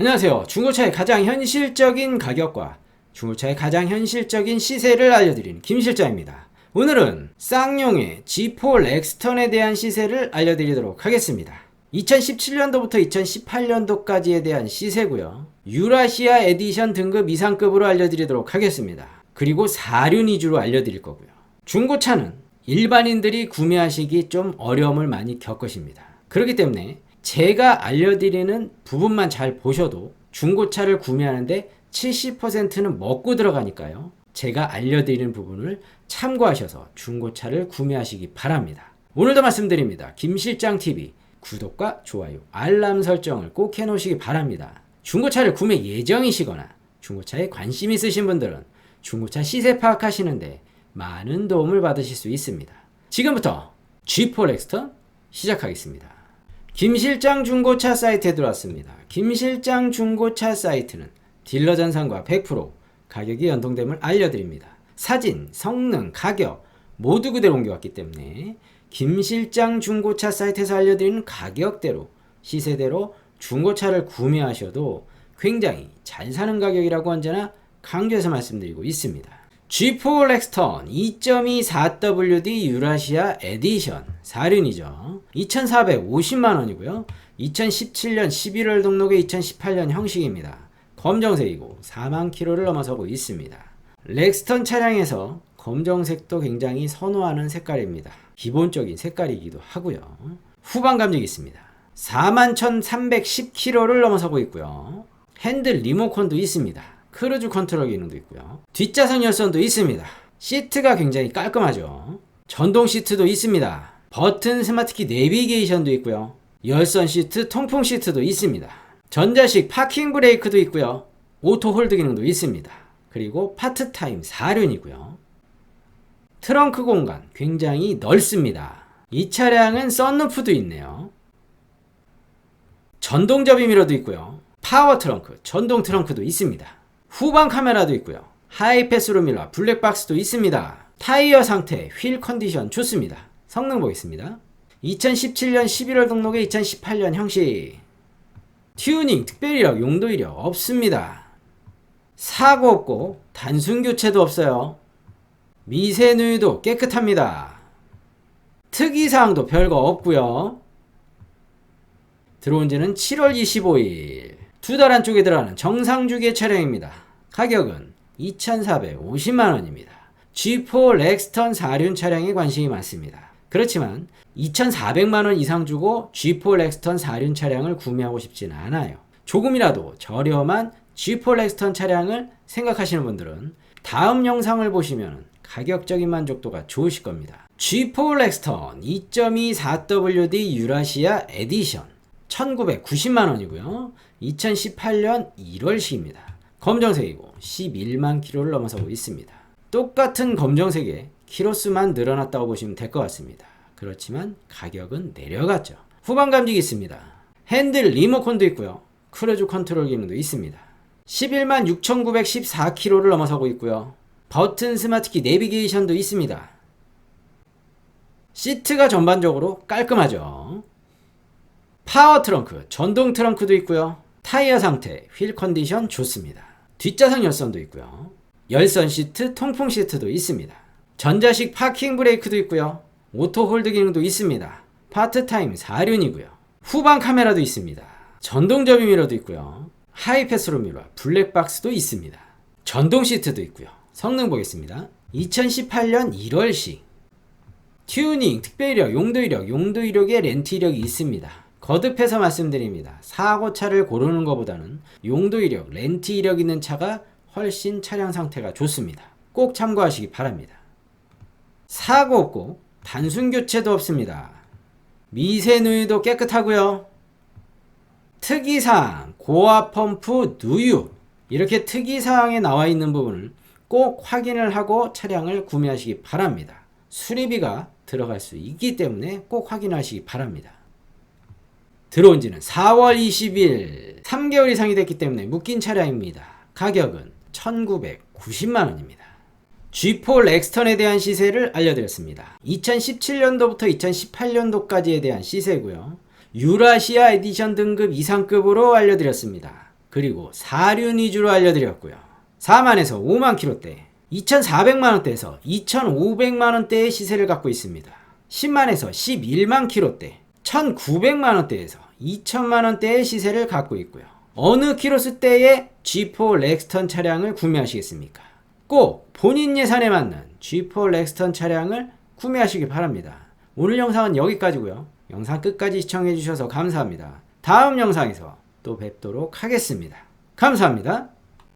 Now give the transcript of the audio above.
안녕하세요. 중고차의 가장 현실적인 가격과 중고차의 가장 현실적인 시세를 알려드리는 김 실장입니다. 오늘은 쌍용의 G4 렉스턴에 대한 시세를 알려드리도록 하겠습니다. 2017년도부터 2018년도까지에 대한 시세고요. 유라시아 에디션 등급 이상급으로 알려드리도록 하겠습니다. 그리고 4륜 위주로 알려드릴 거고요. 중고차는 일반인들이 구매하시기 좀 어려움을 많이 겪으십니다. 그렇기 때문에 제가 알려드리는 부분만 잘 보셔도 중고차를 구매하는데 70%는 먹고 들어가니까요. 제가 알려드리는 부분을 참고하셔서 중고차를 구매하시기 바랍니다. 오늘도 말씀드립니다. 김실장TV 구독과 좋아요, 알람 설정을 꼭 해놓으시기 바랍니다. 중고차를 구매 예정이시거나 중고차에 관심 있으신 분들은 중고차 시세 파악하시는데 많은 도움을 받으실 수 있습니다. 지금부터 G4 렉스턴 시작하겠습니다. 김 실장 중고차 사이트에 들어왔습니다. 김 실장 중고차 사이트는 딜러 전산과 100% 가격이 연동됨을 알려드립니다. 사진, 성능, 가격 모두 그대로 옮겨왔기 때문에 김 실장 중고차 사이트에서 알려드리는 가격대로 시세대로 중고차를 구매하셔도 굉장히 잘 사는 가격이라고 언제나 강조해서 말씀드리고 있습니다. G4 렉스턴 2.2 4WD 유라시아 에디션 4륜이죠. 2,450만 원이고요. 2017년 11월 등록의 2018년 형식입니다. 검정색이고 4만 킬로를 넘어서고 있습니다. 렉스턴 차량에서 검정색도 굉장히 선호하는 색깔입니다. 기본적인 색깔이기도 하고요. 후방 감정이 있습니다. 41,310km를 넘어서고 있고요. 핸들 리모컨도 있습니다. 크루즈 컨트롤 기능도 있고요. 뒷좌석 열선도 있습니다. 시트가 굉장히 깔끔하죠. 전동 시트도 있습니다. 버튼 스마트키 내비게이션도 있고요. 열선 시트, 통풍 시트도 있습니다. 전자식 파킹 브레이크도 있고요. 오토 홀드 기능도 있습니다. 그리고 파트타임 4륜이고요. 트렁크 공간 굉장히 넓습니다. 이 차량은 썬루프도 있네요. 전동 접이미러도 있고요. 파워 트렁크, 전동 트렁크도 있습니다. 후방 카메라도 있고요. 하이패스 루밀러, 블랙박스도 있습니다. 타이어 상태, 휠 컨디션 좋습니다. 성능 보겠습니다. 2017년 11월 등록의 2018년 형식. 튜닝, 특별이력, 용도 이력 없습니다. 사고 없고 단순 교체도 없어요. 미세 누유도 깨끗합니다. 특이 사항도 별거 없고요. 들어온 지는 7월 25일. 두달 안쪽에 들어가는 정상 주기의 차량입니다. 가격은 2,450만 원입니다. G4 렉스턴 4륜 차량에 관심이 많습니다. 그렇지만 2,400만 원 이상 주고 G4 렉스턴 4륜 차량을 구매하고 싶지는 않아요. 조금이라도 저렴한 G4 렉스턴 차량을 생각하시는 분들은 다음 영상을 보시면 가격적인 만족도가 좋으실 겁니다. G4 렉스턴 2.2 4WD 유라시아 에디션 1990만 원이고요. 2018년 1월식입니다. 검정색이고 11만 킬로를 넘어서고 있습니다. 똑같은 검정색에 키로수만 늘어났다고 보시면 될 것 같습니다. 그렇지만 가격은 내려갔죠. 후방 감지기 있습니다. 핸들 리모컨도 있고요. 크루즈 컨트롤 기능도 있습니다. 11만 6,914km를 넘어서고 있고요. 버튼 스마트키 내비게이션도 있습니다. 시트가 전반적으로 깔끔하죠. 파워 트렁크, 전동 트렁크도 있고요. 타이어 상태, 휠 컨디션 좋습니다. 뒷좌석 열선도 있고요. 열선 시트, 통풍 시트도 있습니다. 전자식 파킹 브레이크도 있고요. 오토 홀드 기능도 있습니다. 파트타임 4륜이고요. 후방 카메라도 있습니다. 전동 접이 미러도 있고요. 하이패스로 미러, 블랙박스도 있습니다. 전동 시트도 있고요. 성능 보겠습니다. 2018년 1월식 튜닝, 특별 이력, 용도 이력, 용도 이력에 렌트 이력이 있습니다. 거듭해서 말씀드립니다. 사고차를 고르는 것보다는 용도 이력, 렌트 이력 있는 차가 훨씬 차량 상태가 좋습니다. 꼭 참고하시기 바랍니다. 사고 없고 단순 교체도 없습니다. 미세 누유도 깨끗하고요. 특이사항, 고압 펌프 누유 이렇게 특이사항에 나와 있는 부분을 꼭 확인을 하고 차량을 구매하시기 바랍니다. 수리비가 들어갈 수 있기 때문에 꼭 확인하시기 바랍니다. 들어온 지는 4월 20일 3개월 이상이 됐기 때문에 묶인 차량입니다. 가격은 1990만 원입니다. G4 렉스턴에 대한 시세를 알려드렸습니다. 2017년도부터 2018년도까지에 대한 시세고요. 유라시아 에디션 등급 이상급으로 알려드렸습니다. 그리고 4륜 위주로 알려드렸고요. 4만에서 5만 킬로대, 2,400만 원대에서 2,500만 원대의 시세를 갖고 있습니다. 10만에서 11만 킬로대, 1,900만 원대에서 2천만 원대의 시세를 갖고 있고요. 어느 키로수대의 G4 렉스턴 차량을 구매하시겠습니까? 꼭 본인 예산에 맞는 G4 렉스턴 차량을 구매하시기 바랍니다. 오늘 영상은 여기까지고요. 영상 끝까지 시청해 주셔서 감사합니다. 다음 영상에서 또 뵙도록 하겠습니다. 감사합니다.